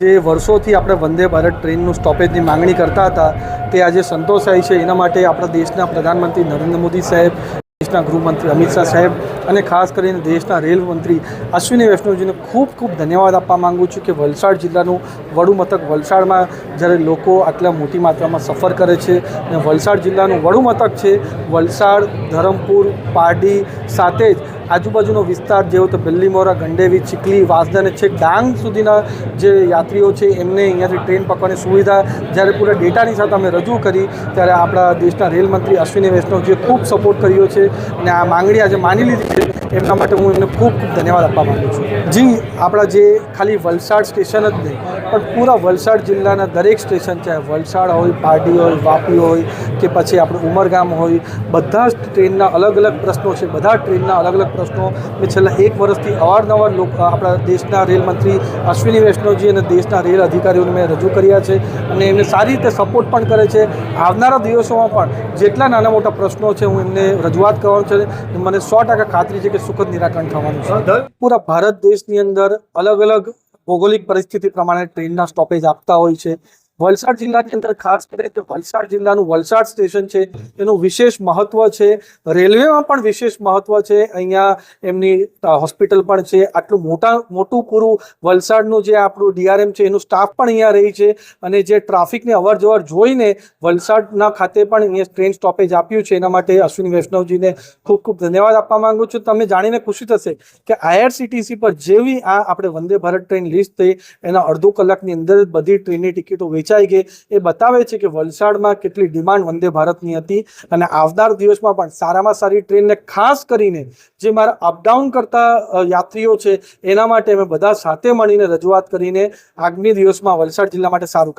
જે વર્ષોથી આપણે વંદે ભારત ટ્રેનનું સ્ટોપેજની માંગણી કરતા હતા, તે આજે સંતોષાય છે. એના માટે આપણા દેશના પ્રધાનમંત્રી નરેન્દ્ર મોદી સાહેબ, દેશના ગૃહમંત્રી અમિત શાહ સાહેબ અને ખાસ કરીને દેશના રેલ મંત્રી અશ્વિની વૈષ્ણવજીને ખૂબ ખૂબ ધન્યવાદ આપવા માગું છું કે વલસાડ જિલ્લાનું વડુ મથક વલસાડમાં જ્યારે લોકો આટલા મોટી માત્રામાં સફર કરે છે અને વલસાડ જિલ્લાનું વડુ મથક છે, વલસાડ, ધરમપુર, પારડી સાથે જ આજુબાજુનો વિસ્તાર જેવો તો બિલ્લીમોરા ગંડેવી, ચીખલી, વાસદા અને છેક ડાંગ સુધીના જે યાત્રીઓ છે, એમને અહીંયાથી ટ્રેન પકડવાની સુવિધા જ્યારે પૂરા ડેટાની સાથે અમે રજૂ કરી, ત્યારે આપણા દેશના રેલમંત્રી અશ્વિની વૈષ્ણવજીએ ખૂબ સપોર્ટ કર્યો છે અને આ માંગણી આજે માની લીધી છે. એમના માટે હું એમને ખૂબ ખૂબ ધન્યવાદ આપવા માગું છું. જી, આપણા જે ખાલી વલસાડ સ્ટેશન જ નહીં, પણ પૂરા વલસાડ જિલ્લાના દરેક સ્ટેશન, ચાહે વલસાડ હોય, પારડી હોય, વાપી હોય કે પછી આપણું ઉમરગામ હોય, બધા જ ટ્રેનના અલગ અલગ પ્રશ્નો છે, બધા ટ્રેનના અલગ અલગ પ્રશ્નો મેં છેલ્લા એક વર્ષથી અવારનવાર લોકો આપણા દેશના રેલ મંત્રી અશ્વિની વૈષ્ણવજી અને દેશના રેલ અધિકારીઓને મેં રજૂ કર્યા છે અને એમને સારી રીતે સપોર્ટ પણ કરે છે. આવનારા દિવસોમાં પણ જેટલા નાના મોટા પ્રશ્નો છે હું એમને રજૂઆત કરવાનું છે મને સો ટકા ખાતરી છે કે સુખદ નિરાકરણ થવાનું છે. પૂરા ભારત દેશની અંદર અલગ અલગ ભૌગોલિક પરિસ્થિતિ પ્રમાણે ટ્રેનના સ્ટોપેજ આપતા હોય છે. વલસાડ જિલ્લાની અંદર ખાસ કરીએ તો વલસાડ જિલ્લાનું વલસાડ સ્ટેશન છે, એનું વિશેષ મહત્વ છે, રેલવેમાં પણ વિશેષ મહત્વ છે, અહીંયા એમની હોસ્પિટલ પણ છે, આટલું મોટા, મોટું પૂરું વલસાડનું જે આપણું ડીઆરએમ છે, એનું સ્ટાફ પણ અહીંયા રહી છે, અને જે ટ્રાફિકની અવર જવર જોઈને વલસાડના ખાતે પણ અહીંયા ટ્રેન સ્ટોપેજ આપ્યું છે, એના માટે અશ્વિની વૈષ્ણવજીને ખૂબ ખૂબ ધન્યવાદ આપવા માંગુ છું. તમે જાણીને ખુશી થશે કે આઈઆરસીટીસી પર જેવી આ આપણે વંદે ભારત ટ્રેન લિસ્ટ થઈ, એના અડધો કલાકની અંદર બધી ટ્રેનની ટિકિટો વેચાઈ ગઈ, એ બતાવે છે કે વલસાડમાં કેટલી ડિમાન્ડ વંદે ભારતની હતી. અને આવનાર દિવસમાં પણ સારામાં સારી ટ્રેનને ખાસ કરીને જે મારા અપડાઉન કરતા યાત્રીઓ છે, એના માટે અમે બધા સાથે મળીને રજૂઆત કરીને આગામી દિવસમાં વલસાડ જિલ્લા માટે સારું